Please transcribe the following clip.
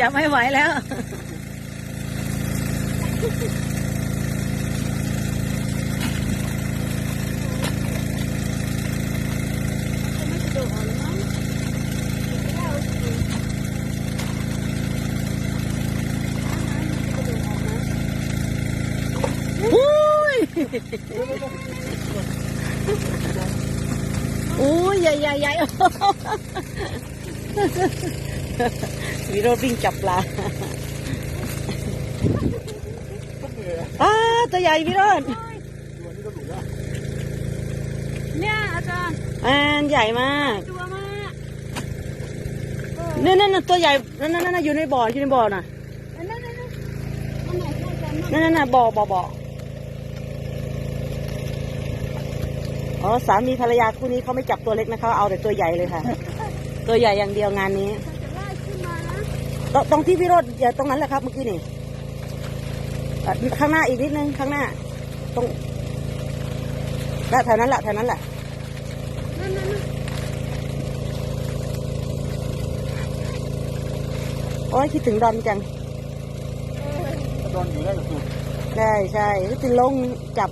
จะไม่ไหวแล้วอุ้ยอุ้ย ใหญ่ใหญ่ใหญ่วิโรจน์วิ่งจับปลาอ้าตัวใหญ่วิโรจน์เนี่ยอาจารย์อ่านใหญ่มากตัวมากนั่นนั่นนั่นตัวใหญ่นั่นนั่นนั่นอยู่ในบ่ออยู่ในบ่อน่ะอันนั้นนั่นอันไหนอาจารย์นั่นนั่นน่ะบ่อบ่อบ่อ อ๋อสามีภรรยาคู่นี้เขาไม่จับตัวเล็กนะเขาเอาแต่ตัวใหญ่เลยค่ะ ตัวใหญ่อย่างเดียวงานนี้จะไล่ขึ้นมานะตรงตรงที่พี่โรดอย่าตรงนั้นแหละครับเมื่อกี้นี่อะข้างหน้าอีกนิดนึงข้างหน้า ตรงและแถวนั้นแหละแถวนั้นแหละนั่นนั่นนั่นโอ้ยคิดถึงดอนจังเออโดนอยู่ได้สุดใช่ใช่คิดถึงลงจับ